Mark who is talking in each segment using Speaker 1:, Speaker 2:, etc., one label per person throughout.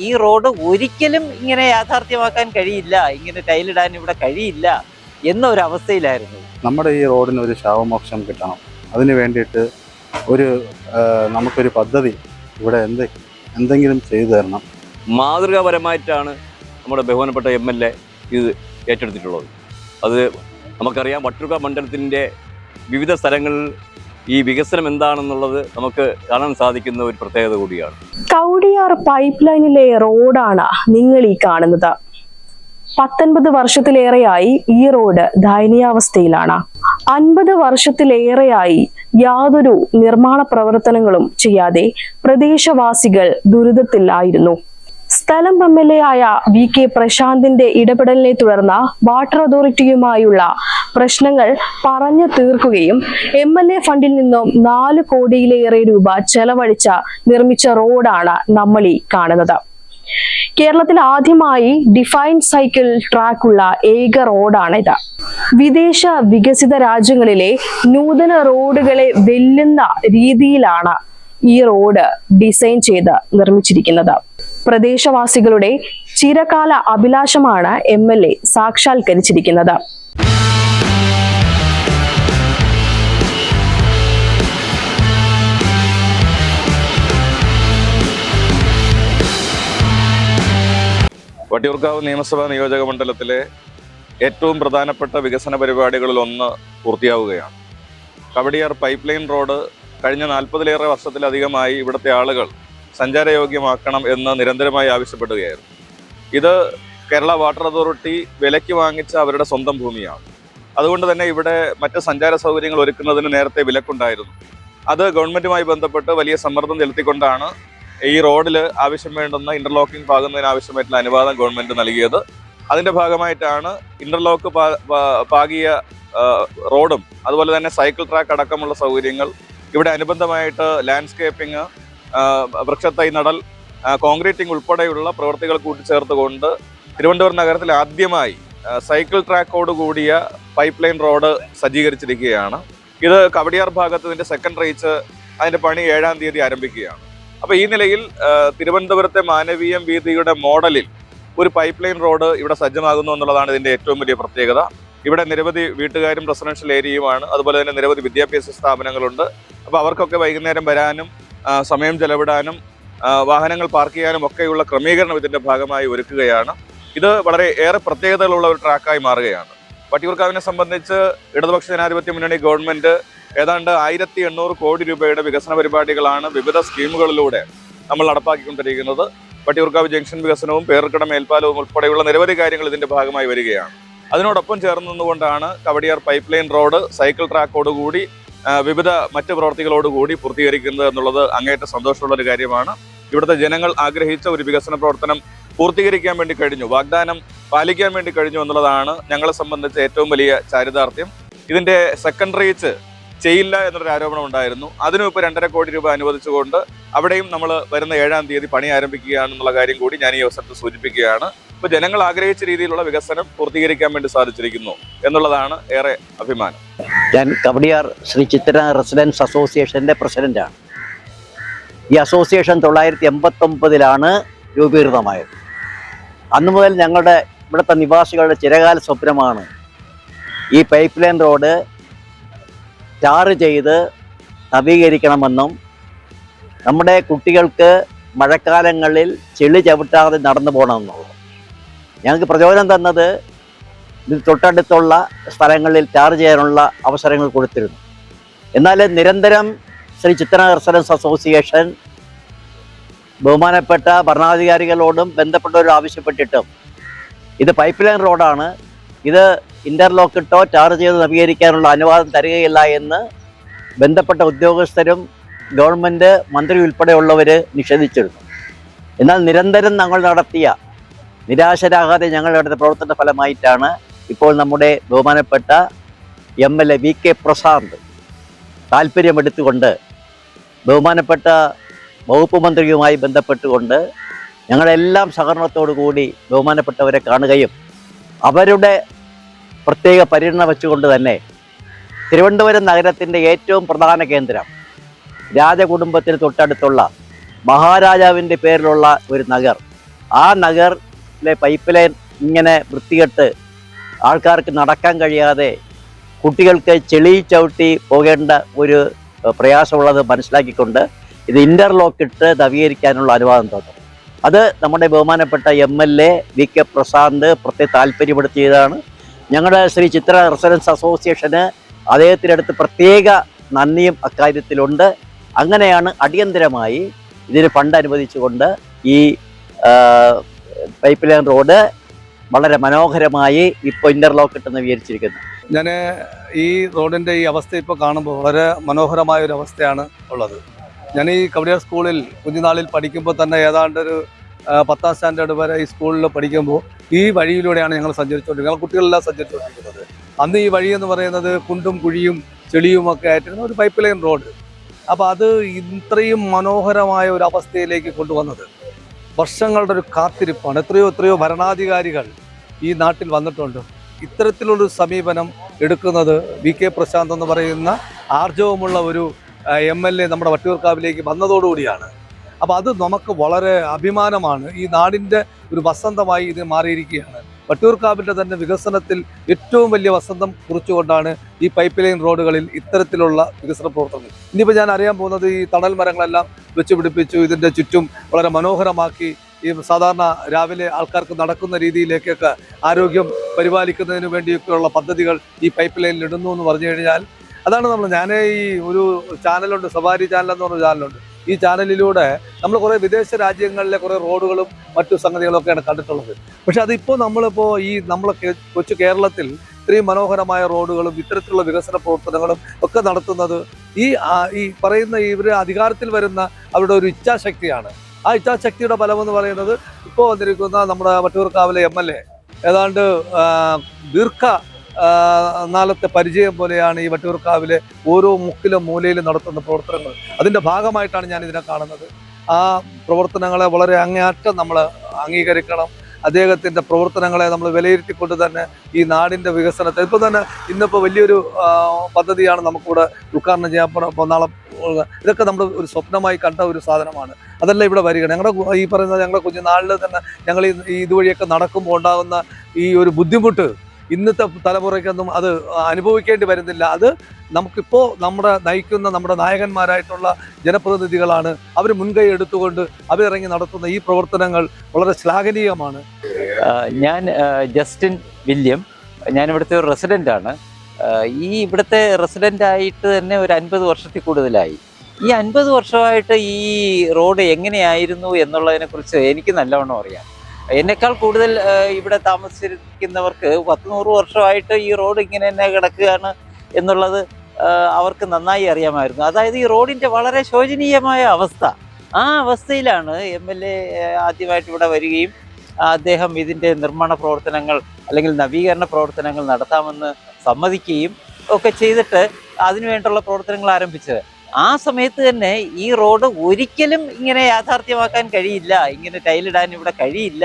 Speaker 1: ഈ റോഡ് ഒരിക്കലും ഇങ്ങനെ യാഥാർത്ഥ്യമാക്കാൻ കഴിയില്ല. ഇങ്ങനെ ടൈലിടാൻ ഇവിടെ കഴിയില്ല എന്നൊരവസ്ഥയിലായിരുന്നു.
Speaker 2: നമ്മുടെ ഈ റോഡിന് ഒരു ശാവമോക്ഷം കിട്ടണം. അതിന് വേണ്ടിയിട്ട് ഒരു നമുക്കൊരു പദ്ധതി ഇവിടെ എന്ത് എന്തെങ്കിലും ചെയ്തു തരണം.
Speaker 3: മാതൃകാപരമായിട്ടാണ് നമ്മുടെ ബഹുമാനപ്പെട്ട എം എൽ എ ഇത് ഏറ്റെടുത്തിട്ടുള്ളത്. അത് നമുക്കറിയാം വട്ടുക മണ്ഡലത്തിന്റെ വിവിധ സ്ഥലങ്ങളിൽ ഈ വികസനം എന്താണെന്നുള്ളത് നമുക്ക് കാണാൻ സാധിക്കുന്ന ഒരു പ്രത്യേകത കൂടിയാണ്.
Speaker 4: കൗടിയാർ പൈപ്പ് ലൈനിലെ റോഡാണ് നിങ്ങൾ ഈ കാണുന്നത്. പത്തൊൻപത് വർഷത്തിലേറെയായി ഈ റോഡ് ദയനീയാവസ്ഥയിലാണ്. അൻപത് വർഷത്തിലേറെയായി യാതൊരു നിർമ്മാണ പ്രവർത്തനങ്ങളും ചെയ്യാതെ പ്രദേശവാസികൾ ദുരിതത്തിലായിരുന്നു. സ്ഥലം എം എൽ എ ആയ വി കെ പ്രശാന്തിന്റെ ഇടപെടലിനെ തുടർന്ന് വാട്ടർ അതോറിറ്റിയുമായുള്ള പ്രശ്നങ്ങൾ പറഞ്ഞു തീർക്കുകയും എം എൽ എ ഫണ്ടിൽ നിന്നും നാല് കോടിയിലേറെ രൂപ ചെലവഴിച്ച നിർമ്മിച്ച റോഡാണ് നമ്മൾ ഈ കാണുന്നത്. കേരളത്തിൽ ആദ്യമായി ഡിഫൈൻ സൈക്കിൾ ട്രാക്കുള്ള ഏക റോഡാണ് ഇത്. വിദേശ വികസിത രാജ്യങ്ങളിലെ നൂതന റോഡുകളെ വെല്ലുന്ന രീതിയിലാണ് ഈ റോഡ് ഡിസൈൻ ചെയ്ത് നിർമ്മിച്ചിരിക്കുന്നത്. പ്രദേശവാസികളുടെ ചിരകാല അഭിലാഷമാണ് എം എൽ എ സാക്ഷാത്കരിച്ചിരിക്കുന്നത്.
Speaker 5: വട്ടിയൂർക്കാവ് നിയമസഭാ നിയോജക മണ്ഡലത്തിലെ ഏറ്റവും പ്രധാനപ്പെട്ട വികസന പരിപാടികളിൽ ഒന്ന് പൂർത്തിയാവുകയാണ്. കവടിയാർ പൈപ്പ് ലൈൻ റോഡ് കഴിഞ്ഞ നാൽപ്പതിലേറെ വർഷത്തിലധികമായി ഇവിടുത്തെ ആളുകൾ സഞ്ചാരയോഗ്യമാക്കണം എന്ന് നിരന്തരമായി ആവശ്യപ്പെടുകയായിരുന്നു. ഇത് കേരള വാട്ടർ അതോറിറ്റി വിലയ്ക്ക് വാങ്ങിച്ച അവരുടെ സ്വന്തം ഭൂമിയാണ്. അതുകൊണ്ട് തന്നെ ഇവിടെ മറ്റ് സഞ്ചാര സൗകര്യങ്ങൾ ഒരുക്കുന്നതിന് നേരത്തെ വിലക്കുണ്ടായിരുന്നു. അത് ഗവൺമെന്റുമായി ബന്ധപ്പെട്ട് വലിയ സമ്മർദ്ദം ചെലുത്തിക്കൊണ്ടാണ് ഈ റോഡിൽ ആവശ്യം വേണ്ടുന്ന ഇന്റർലോക്കിംഗ് പാകുന്നതിന് ആവശ്യമായിട്ടുള്ള അനുവാദം ഗവൺമെന്റ് നൽകിയത്. അതിന്റെ ഭാഗമായിട്ടാണ് ഇന്റർലോക്ക് പാകിയ റോഡും അതുപോലെ തന്നെ സൈക്കിൾ ട്രാക്ക് അടക്കമുള്ള സൗകര്യങ്ങൾ ഇവിടെ അനുബന്ധമായിട്ട് ലാൻഡ്സ്കേപ്പിംഗ് വൃക്ഷത്തൈ നടൽ കോൺക്രീറ്റിംഗ് ഉൾപ്പെടെയുള്ള പ്രവൃത്തികൾ കൂട്ടിച്ചേർത്തുകൊണ്ട് തിരുവനന്തപുരം നഗരത്തിൽ ആദ്യമായി സൈക്കിൾ ട്രാക്കോട് കൂടിയ പൈപ്പ് ലൈൻ റോഡ് സജ്ജീകരിച്ചിരിക്കുകയാണ്. ഇത് കവടിയാർ ഭാഗത്ത് ഇതിന്റെ സെക്കൻഡ് റീച്ച് അതിന്റെ പണി ഏഴാം തീയതി ആരംഭിക്കുകയാണ്. അപ്പൊ ഈ നിലയിൽ തിരുവനന്തപുരത്തെ മാനവീയം വീതിയുടെ മോഡലിൽ ഒരു പൈപ്പ് ലൈൻ റോഡ് ഇവിടെ സജ്ജമാകുന്നു എന്നുള്ളതാണ് ഇതിന്റെ ഏറ്റവും വലിയ പ്രത്യേകത. ഇവിടെ നിരവധി വീട്ടുകാരും റെസിഡൻഷ്യൽ ഏരിയയുമാണ്. അതുപോലെ തന്നെ നിരവധി വിദ്യാഭ്യാസ സ്ഥാപനങ്ങളുണ്ട്. അപ്പോൾ അവർക്കൊക്കെ വൈകുന്നേരം വരാനും സമയം ചെലവിടാനും വാഹനങ്ങൾ പാർക്ക് ചെയ്യാനും ഒക്കെയുള്ള ക്രമീകരണം ഇതിന്റെ ഭാഗമായി ഒരുക്കുകയാണ്. ഇത് വളരെ ഏറെ പ്രത്യേകതകളുള്ള ഒരു ട്രാക്കായി മാറുകയാണ്. വട്ടിയൂർക്കാവിനെ സംബന്ധിച്ച് ഇടതുപക്ഷ ജനാധിപത്യ മുന്നണി ഗവൺമെന്റ് ഏതാണ്ട് ആയിരത്തി എണ്ണൂറ് കോടി രൂപയുടെ വികസന പരിപാടികളാണ് വിവിധ സ്കീമുകളിലൂടെ നമ്മൾ നടപ്പാക്കിക്കൊണ്ടിരിക്കുന്നത്. വട്ടിയൂർക്കാവ് ജംഗ്ഷൻ വികസനവും പേർക്കിട മേൽപ്പാലവും ഉൾപ്പെടെയുള്ള നിരവധി കാര്യങ്ങൾ ഇതിന്റെ ഭാഗമായി വരികയാണ്. അതിനോടൊപ്പം ചേർന്ന് നിന്നുകൊണ്ടാണ് Kowdiar pipe line road cycle ട്രാക്കോടുകൂടി വിവിധ മറ്റ് പ്രവർത്തികളോടുകൂടി പൂർത്തീകരിക്കുന്നത് എന്നുള്ളത് അങ്ങേറ്റ സന്തോഷമുള്ള ഒരു കാര്യമാണ്. ഇവിടുത്തെ ജനങ്ങൾ ആഗ്രഹിച്ച ഒരു വികസന പ്രവർത്തനം പൂർത്തീകരിക്കാൻ വേണ്ടി കഴിഞ്ഞു. വാഗ്ദാനം പാലിക്കാൻ വേണ്ടി കഴിഞ്ഞു എന്നുള്ളതാണ് ഞങ്ങളെ സംബന്ധിച്ച് ഏറ്റവും വലിയ ചാരിതാർത്ഥ്യം. ഇതിന്റെ സെക്കൻഡ് റീച്ച് ചെയ്യില്ല എന്നൊരു ആരോപണം ഉണ്ടായിരുന്നു. അതിനും ഇപ്പോൾ രണ്ടര കോടി രൂപ അനുവദിച്ചുകൊണ്ട് അവിടെയും നമ്മൾ വരുന്ന ഏഴാം തീയതി പണി ആരംഭിക്കുകയാണെന്നുള്ള കാര്യം കൂടി ഞാൻ ഈ അവസരത്തിൽ സൂചിപ്പിക്കുകയാണ്. ഇപ്പോൾ ജനങ്ങൾ ആഗ്രഹിച്ച രീതിയിലുള്ള വികസനം പൂർത്തീകരിക്കാൻ വേണ്ടി സാധിച്ചിരിക്കുന്നു എന്നുള്ളതാണ് ഏറെ അഭിമാനം.
Speaker 1: ഞാൻ കവടിയാർ ശ്രീ ചിത്ര റെസിഡൻസ് അസോസിയേഷന്റെ പ്രസിഡന്റാണ്. ഈ അസോസിയേഷൻ തൊള്ളായിരത്തി എൺപത്തൊമ്പതിലാണ് രൂപീകൃതമായത്. അന്നു മുതൽ ഞങ്ങളുടെ ഇവിടുത്തെ നിവാസികളുടെ ചിരകാല സ്വപ്നമാണ്. ഈ പൈപ്പ് ലൈൻ റോഡ് ടാറ് ചെയ്ത് നവീകരിക്കണമെന്നും നമ്മുടെ കുട്ടികൾക്ക് മഴക്കാലങ്ങളിൽ ചെളി ചവിട്ടാതെ നടന്നു പോകണമെന്നുള്ളത് ഞങ്ങൾക്ക് പ്രചോദനം തന്നത് ഇത് തൊട്ടടുത്തുള്ള സ്ഥലങ്ങളിൽ ടാർ ചെയ്യാനുള്ള അവസരങ്ങൾ കൊടുത്തിരുന്നു. എന്നാൽ നിരന്തരം ശ്രീ റെസിഡൻസ് അസോസിയേഷൻ ബഹുമാനപ്പെട്ട ഭരണാധികാരികളോടും ബന്ധപ്പെട്ടവരോട് ആവശ്യപ്പെട്ടിട്ടും ഇത് പൈപ്പ് ലൈൻ റോഡാണ്. ഇത് ഇന്റർലോക്ക് ഇട്ടോ ചാർജ് ചെയ്ത് നവീകരിക്കാനുള്ള അനുവാദം തരികയില്ല എന്ന് ബന്ധപ്പെട്ട ഉദ്യോഗസ്ഥരും ഗവൺമെന്റ് മന്ത്രി ഉൾപ്പെടെയുള്ളവർ നിഷേധിച്ചിരുന്നു. എന്നാൽ നിരന്തരം ഞങ്ങൾ നടത്തിയ നിരാശരാകാതെ ഞങ്ങൾ നടത്തിയ പ്രവർത്തന ഫലമായിട്ടാണ് ഇപ്പോൾ നമ്മുടെ ബഹുമാനപ്പെട്ട M L A V K Prasad താല്പര്യമെടുത്തുകൊണ്ട് ബഹുമാനപ്പെട്ട വകുപ്പ് മന്ത്രിയുമായി ബന്ധപ്പെട്ടുകൊണ്ട് ഞങ്ങളെല്ലാം സഹകരണത്തോടു കൂടി ബഹുമാനപ്പെട്ടവരെ കാണുകയും അവരുടെ പ്രത്യേക പരിഗണന വെച്ചുകൊണ്ട് തന്നെ തിരുവനന്തപുരം നഗരത്തിന്റെ ഏറ്റവും പ്രധാന കേന്ദ്രം രാജകുടുംബത്തിന് തൊട്ടടുത്തുള്ള മഹാരാജാവിന്റെ പേരിലുള്ള ഒരു നഗർ.
Speaker 6: ആ നഗറിലെ പൈപ്പ് ലൈൻ ഇങ്ങനെ വൃത്തികെട്ട് ആൾക്കാർക്ക് നടക്കാൻ കഴിയാതെ കുട്ടികൾക്ക് ചെളി ചവിട്ടി പോകേണ്ട ഒരു പ്രയാസമുള്ളത് മനസ്സിലാക്കിക്കൊണ്ട് ഇത് ഇന്റർലോക്ക് ഇട്ട് നവീകരിക്കാനുള്ള അനുവാദം തന്നു. അത് നമ്മുടെ ബഹുമാനപ്പെട്ട M L A V K Prasanth പ്രത്യേക താല്പര്യപ്പെടുത്തിയതാണ്. ഞങ്ങളുടെ ശ്രീ ചിത്ര റെസിഡൻസ് അസോസിയേഷന് അദ്ദേഹത്തിനടുത്ത് പ്രത്യേക നന്ദിയും അക്കാര്യത്തിലുണ്ട്. അങ്ങനെയാണ് അടിയന്തരമായി ഇതിന് ഫണ്ട് അനുവദിച്ചുകൊണ്ട് ഈ പൈപ്പ് ലൈൻ റോഡ് വളരെ മനോഹരമായി ഇപ്പോൾ ഇന്റർലോക്ക് ഇട്ട് നവീകരിച്ചിരിക്കുന്നു
Speaker 7: ഞാൻ ഈ റോഡിന്റെ ഈ അവസ്ഥ ഇപ്പോൾ കാണുമ്പോൾ വളരെ മനോഹരമായ ഒരു അവസ്ഥയാണ് ഉള്ളത്. ഞാൻ ഈ കവിടിയ സ്കൂളിൽ കുഞ്ഞുനാളിൽ പഠിക്കുമ്പോൾ തന്നെ ഏതാണ്ട് ഒരു പത്താം സ്റ്റാൻഡേർഡ് വരെ ഈ സ്കൂളിൽ പഠിക്കുമ്പോൾ ഈ വഴിയിലൂടെയാണ് ഞങ്ങൾ സഞ്ചരിച്ചുകൊണ്ടിരിക്കുന്നത് ഞങ്ങൾ കുട്ടികളെല്ലാം സഞ്ചരിച്ചുകൊണ്ടിരിക്കുന്നത് അന്ന് ഈ വഴി എന്ന് പറയുന്നത് കുണ്ടും കുഴിയും ചെളിയും ഒക്കെ ആയിട്ടിരുന്ന ഒരു പൈപ്പ് ലൈൻ റോഡ്. അപ്പോൾ അത് ഇത്രയും മനോഹരമായ ഒരു അവസ്ഥയിലേക്ക് കൊണ്ടുവന്നത്. വർഷങ്ങളുടെ ഒരു കാത്തിരിപ്പാണ്. എത്രയോ എത്രയോ ഭരണാധികാരികൾ ഈ നാട്ടിൽ വന്നിട്ടുണ്ട്. ഇത്തരത്തിലുള്ളൊരു സമീപനം എടുക്കുന്നത് വി കെ പ്രശാന്ത് എന്ന് പറയുന്ന ആർജവമുള്ള ഒരു എം എൽ എ നമ്മുടെ വട്ടിയൂർക്കാവിലേക്ക് വന്നതോടുകൂടിയാണ്. അപ്പോൾ അത് നമുക്ക് വളരെ അഭിമാനമാണ്. ഈ നാടിന്റെ ഒരു വസന്തമായി ഇത് മാറിയിരിക്കുകയാണ്. വട്ടിയൂർക്കാവിന്റെ തന്നെ വികസനത്തിൽ ഏറ്റവും വലിയ വസന്തം കുറിച്ചുകൊണ്ടാണ് ഈ പൈപ്പ് ലൈൻ റോഡുകളിൽ ഇത്തരത്തിലുള്ള വികസന പ്രവർത്തനങ്ങൾ. ഇനിയിപ്പോൾ ഞാൻ അറിയാൻ പോകുന്നത് ഈ തണൽ മരങ്ങളെല്ലാം വെച്ച് പിടിപ്പിച്ചു ഇതിന്റെ ചുറ്റും വളരെ മനോഹരമാക്കി ഈ സാധാരണ രാവിലെ ആൾക്കാർക്ക് നടക്കുന്ന രീതിയിലേക്കൊക്കെ ആരോഗ്യം പരിപാലിക്കുന്നതിന് വേണ്ടിയൊക്കെയുള്ള പദ്ധതികൾ ഈ പൈപ്പ് ലൈനിൽ ഇടുന്നു എന്ന് പറഞ്ഞു കഴിഞ്ഞാൽ അതാണ് നമ്മൾ ഞാൻ ഈ ഒരു ചാനലുണ്ട് സവാരി ചാനൽ എന്ന് പറഞ്ഞ ചാനലുണ്ട്. ഈ ചാനലിലൂടെ നമ്മൾ കുറേ വിദേശ രാജ്യങ്ങളിലെ കുറേ റോഡുകളും മറ്റു സംഗതികളൊക്കെയാണ് കണ്ടിട്ടുള്ളത്. പക്ഷെ അതിപ്പോൾ നമ്മളിപ്പോൾ ഈ നമ്മളെ കൊച്ചു കേരളത്തിൽ ഇത്രയും മനോഹരമായ റോഡുകളും ഇത്തരത്തിലുള്ള വികസന പ്രവർത്തനങ്ങളും ഒക്കെ നടത്തുന്നത് ഈ ഈ പറയുന്ന ഇവർ അധികാരത്തിൽ വരുന്ന അവരുടെ ഒരു ഇച്ഛാശക്തിയാണ്. ആ ഇച്ഛാശക്തിയുടെ ഫലമെന്ന് പറയുന്നത് ഇപ്പോൾ വന്നിരിക്കുന്ന നമ്മുടെ വട്ടൂർക്കാവിലെ എം എൽ എ ഏതാണ്ട് ദീർഘ നാളത്തെ പരിചയം പോലെയാണ് ഈ വട്ടിയൂർക്കാവിലെ ഓരോ മുക്കിലും മൂലയിലും നടത്തുന്ന പ്രവർത്തനങ്ങൾ. അതിന്റെ ഭാഗമായിട്ടാണ് ഞാൻ ഇതിനെ കാണുന്നത്. ആ പ്രവർത്തനങ്ങളെ വളരെ അങ്ങേയറ്റം നമ്മൾ അംഗീകരിക്കണം. അദ്ദേഹത്തിന്റെ പ്രവർത്തനങ്ങളെ നമ്മൾ വിലയിരുത്തിക്കൊണ്ട് തന്നെ ഈ നാടിന്റെ വികസനത്തെ ഇപ്പോൾ തന്നെ ഇന്നിപ്പോൾ വലിയൊരു പദ്ധതിയാണ് നമുക്കിവിടെ ഉദ്ഘാടനം ചെയ്യാൻ നാളെ ഇതൊക്കെ നമ്മൾ ഒരു സ്വപ്നമായി കണ്ട ഒരു സാധനമാണ്. അതല്ല ഇവിടെ വരിക. ഞങ്ങളുടെ ഈ പറയുന്ന ഞങ്ങളുടെ കുഞ്ഞുനാളിൽ തന്നെ ഞങ്ങൾ ഈ ഇതുവഴിയൊക്കെ നടക്കുമ്പോൾ ഉണ്ടാകുന്ന ഈ ഒരു ബുദ്ധിമുട്ട് ഇന്നത്തെ തലമുറയ്ക്കൊന്നും അത് അനുഭവിക്കേണ്ടി വരുന്നില്ല. അത് നമുക്കിപ്പോൾ നമ്മുടെ നയിക്കുന്ന നമ്മുടെ നായകന്മാരായിട്ടുള്ള ജനപ്രതിനിധികളാണ്. അവർ മുൻകൈ എടുത്തുകൊണ്ട് അവരിറങ്ങി നടത്തുന്ന ഈ പ്രവർത്തനങ്ങൾ വളരെ ശ്ലാഘനീയമാണ്.
Speaker 6: ഞാൻ ജസ്റ്റിൻ വില്യം. ഞാൻ ഇവിടുത്തെ ഒരു റെസിഡന്റ് ആണ്. ഈ ഇവിടുത്തെ റെസിഡന്റ് ആയിട്ട് തന്നെ ഒരു അൻപത് വർഷത്തിൽ കൂടുതലായി. ഈ അൻപത് വർഷമായിട്ട് ഈ റോഡ് എങ്ങനെയായിരുന്നു എന്നുള്ളതിനെക്കുറിച്ച് എനിക്ക് നല്ലവണ്ണം അറിയാം. എന്നെക്കാൾ കൂടുതൽ ഇവിടെ താമസിക്കുന്നവർക്ക് പത്ത് നൂറ് വർഷമായിട്ട് ഈ റോഡ് ഇങ്ങനെ തന്നെ കിടക്കുകയാണ് എന്നുള്ളത് അവർക്ക് നന്നായി അറിയാമായിരുന്നു. അതായത് ഈ റോഡിന്റെ വളരെ ശോചനീയമായ അവസ്ഥ. ആ അവസ്ഥയിലാണ് എം എൽ എ ആദ്യമായിട്ട് ഇവിടെ വരികയും അദ്ദേഹം ഇതിന്റെ നിർമ്മാണ പ്രവർത്തനങ്ങൾ അല്ലെങ്കിൽ നവീകരണ പ്രവർത്തനങ്ങൾ നടത്താമെന്ന് സമ്മതിക്കുകയും ഒക്കെ ചെയ്തിട്ട് അതിനുവേണ്ടുള്ള പ്രവർത്തനങ്ങൾ ആരംഭിച്ചത്. ആ സമയത്ത് തന്നെ ഈ റോഡ് ഒരിക്കലും ഇങ്ങനെ യാഥാർത്ഥ്യമാക്കാൻ കഴിയില്ല ഇങ്ങനെ ടൈലിടാൻ ഇവിടെ കഴിയില്ല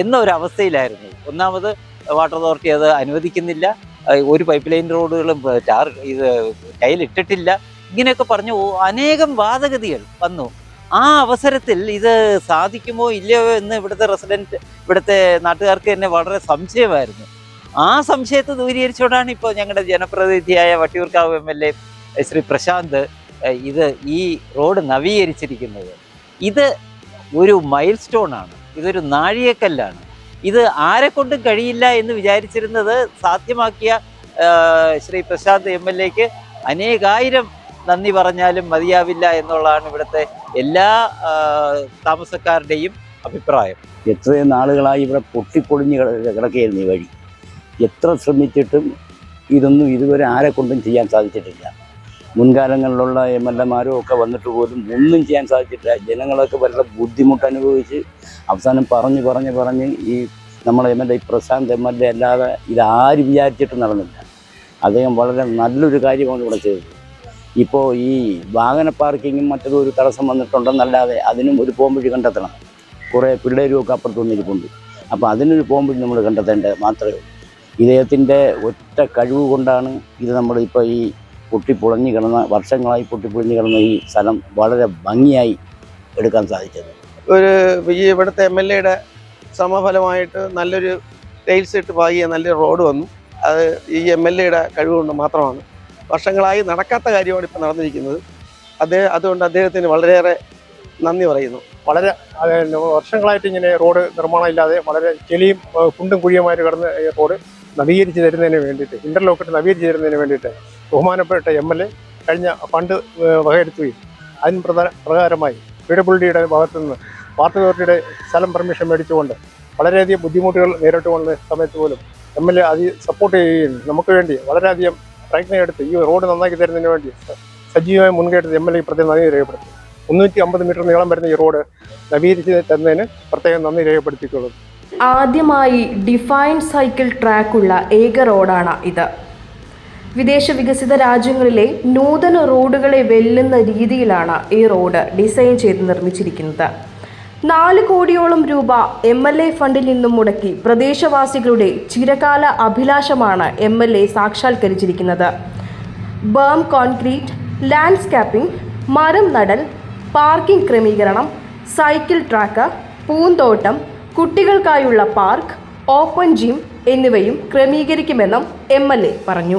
Speaker 6: എന്നൊരവസ്ഥയിലായിരുന്നു. ഒന്നാമത് വാട്ടർ അതോറിറ്റി അത് അനുവദിക്കുന്നില്ല. ഒരു പൈപ്പ് ലൈൻ റോഡുകളും ടാർ ഇത് ടൈലിട്ടിട്ടില്ല ഇങ്ങനെയൊക്കെ പറഞ്ഞു അനേകം വാദഗതികൾ വന്നു. ആ അവസരത്തിൽ ഇത് സാധിക്കുമോ ഇല്ലയോ എന്ന് ഇവിടുത്തെ റെസിഡന്റ് ഇവിടുത്തെ നാട്ടുകാർക്ക് തന്നെ വളരെ സംശയമായിരുന്നു. ആ സംശയത്തെ ദൂരീകരിച്ചുകൊണ്ടാണ് ഇപ്പോൾ ഞങ്ങളുടെ ജനപ്രതിനിധിയായ Vattiyoorkavu M L A Shri Prasanth ഇത് ഈ റോഡ് നവീകരിച്ചിരിക്കുന്നത്. ഇത് ഒരു മൈൽ സ്റ്റോൺ ആണ് ഇതൊരു നാഴികക്കല്ലാണ്. ഇത് ആരെ കൊണ്ടും കഴിയില്ല എന്ന് വിചാരിച്ചിരുന്നത് സാധ്യമാക്കിയ ശ്രീ പ്രശാന്ത് എം എൽ എക്ക് അനേകായിരം നന്ദി പറഞ്ഞാലും മതിയാവില്ല എന്നുള്ളതാണ് ഇവിടുത്തെ എല്ലാ താമസക്കാരുടെയും അഭിപ്രായം.
Speaker 8: എത്രയും നാളുകളായി ഇവിടെ പൊട്ടിപ്പൊളിഞ്ഞ് കിടക്കുകയായിരുന്നു ഈ വഴി. എത്ര ശ്രമിച്ചിട്ടും ഇതൊന്നും ഇതുവരെ ആരെ കൊണ്ടും ചെയ്യാൻ സാധിച്ചിട്ടില്ല. മുൻകാലങ്ങളിലുള്ള എം എൽ എമാരും ഒക്കെ വന്നിട്ട് പോലും ഒന്നും ചെയ്യാൻ സാധിച്ചിട്ടില്ല. ജനങ്ങളൊക്കെ വളരെ ബുദ്ധിമുട്ട് അനുഭവിച്ച് അവസാനം പറഞ്ഞ് പറഞ്ഞ് പറഞ്ഞ് ഈ നമ്മളെ M L A Prasanth M L A അല്ലാതെ ഇതാര് വിചാരിച്ചിട്ട് നടന്നില്ല. അദ്ദേഹം വളരെ നല്ലൊരു കാര്യമാണ് ഇവിടെ ചെയ്തത്. ഇപ്പോൾ ഈ വാഹന പാർക്കിങ്ങും മറ്റൊരു ഒരു തടസ്സം വന്നിട്ടുണ്ടെന്നല്ലാതെ അതിനും ഒരു പോംവഴി കണ്ടെത്തണം. കുറേ പിള്ളേരും ഒക്കെ അപ്പുറത്ത് വന്നിരിപ്പുണ്ട്. അപ്പോൾ അതിനൊരു പോംവഴി നമ്മൾ കണ്ടെത്തേണ്ടത് മാത്രമേ ഉള്ളൂ. ഇദ്ദേഹത്തിന്റെ ഒറ്റ കഴിവ് കൊണ്ടാണ് ഇത് നമ്മളിപ്പോൾ ഈ പൊട്ടിപ്പൊളഞ്ഞ് കിടന്ന വർഷങ്ങളായി പൊട്ടിപ്പൊളിഞ്ഞ് കിടന്ന ഈ സ്ഥലം വളരെ ഭംഗിയായി എടുക്കാൻ സാധിച്ചത്.
Speaker 9: ഒരു ഈ ഇവിടുത്തെ എം എൽ എയുടെ സമഫലമായിട്ട് നല്ലൊരു ടൈൽസ് ഇട്ട് പാകിയ നല്ലൊരു റോഡ് വന്നു. അത് ഈ എം എൽ എയുടെ കഴിവുകൊണ്ട് മാത്രമാണ്. വർഷങ്ങളായി നടക്കാത്ത കാര്യമാണ് ഇപ്പോൾ നടന്നിരിക്കുന്നത്. അദ്ദേഹം അതുകൊണ്ട് അദ്ദേഹത്തിന് വളരെയേറെ നന്ദി പറയുന്നു.
Speaker 10: വളരെ വർഷങ്ങളായിട്ട് ഇങ്ങനെ റോഡ് നിർമ്മാണം ഇല്ലാതെ വളരെ ചെളിയും കുണ്ടും കുഴിയുമായിട്ട് കിടന്ന റോഡ് നവീകരിച്ച് തരുന്നതിന് വേണ്ടിയിട്ട് ഇന്റർലോക്കിട്ട് നവീകരിച്ച് തരുന്നതിന് വേണ്ടിയിട്ട് ബഹുമാനപ്പെട്ട എം എൽ എ കഴിഞ്ഞ ഫണ്ട് വകയിരുത്തുകയും അതിന് പ്രധാന പ്രകാരമായി പി ഡബ്ല്യു ഡിയുടെ ഭാഗത്തു നിന്ന് വാർത്ത അതോറിറ്റിയുടെ സ്ഥലം പെർമിഷൻ മേടിച്ചുകൊണ്ട് വളരെയധികം ബുദ്ധിമുട്ടുകൾ നേരിട്ട് വന്ന സമയത്ത് പോലും എം എൽ എ അതി സപ്പോർട്ട് ചെയ്യുകയും നമുക്ക് വേണ്ടി വളരെയധികം പ്രയത്നം എടുത്ത് ഈ റോഡ് നന്നാക്കി തരുന്നതിന് വേണ്ടി സജീവമായി മുൻകൈയെടുത്ത് എം എൽ എ പ്രത്യേകം നന്ദി രേഖപ്പെടുത്തി. മുന്നൂറ്റി അമ്പത് മീറ്റർ നീളം വരുന്ന ഈ റോഡ് നവീകരിച്ച് തന്നതിന് പ്രത്യേകം നന്ദി രേഖപ്പെടുത്തിയിട്ടുള്ളത്
Speaker 11: ആദ്യമായി ഡിഫൈൻ സൈക്കിൾ ട്രാക്കുള്ള ഏക റോഡാണ് ഇത്. വിദേശ വികസിത രാജ്യങ്ങളിലെ നൂതന റോഡുകളെ വെല്ലുന്ന രീതിയിലാണ് ഈ റോഡ് ഡിസൈൻ ചെയ്ത് നിർമ്മിച്ചിരിക്കുന്നത്. നാല് കോടിയോളം രൂപ എം എൽ എ ഫണ്ടിൽ നിന്നും മുടക്കി പ്രദേശവാസികളുടെ ചിരകാല അഭിലാഷമാണ് എം എൽ എ സാക്ഷാത്കരിച്ചിരിക്കുന്നത്. ബേം കോൺക്രീറ്റ് ലാൻഡ്സ്കേപ്പിംഗ് മരം നടൽ പാർക്കിംഗ് ക്രമീകരണം സൈക്കിൾ ട്രാക്ക് പൂന്തോട്ടം കുട്ടികൾക്കായുള്ള പാർക്ക് ഓപ്പൺ ജിം എന്നിവയും ക്രമീകരിക്കുമെന്നും എം പറഞ്ഞു.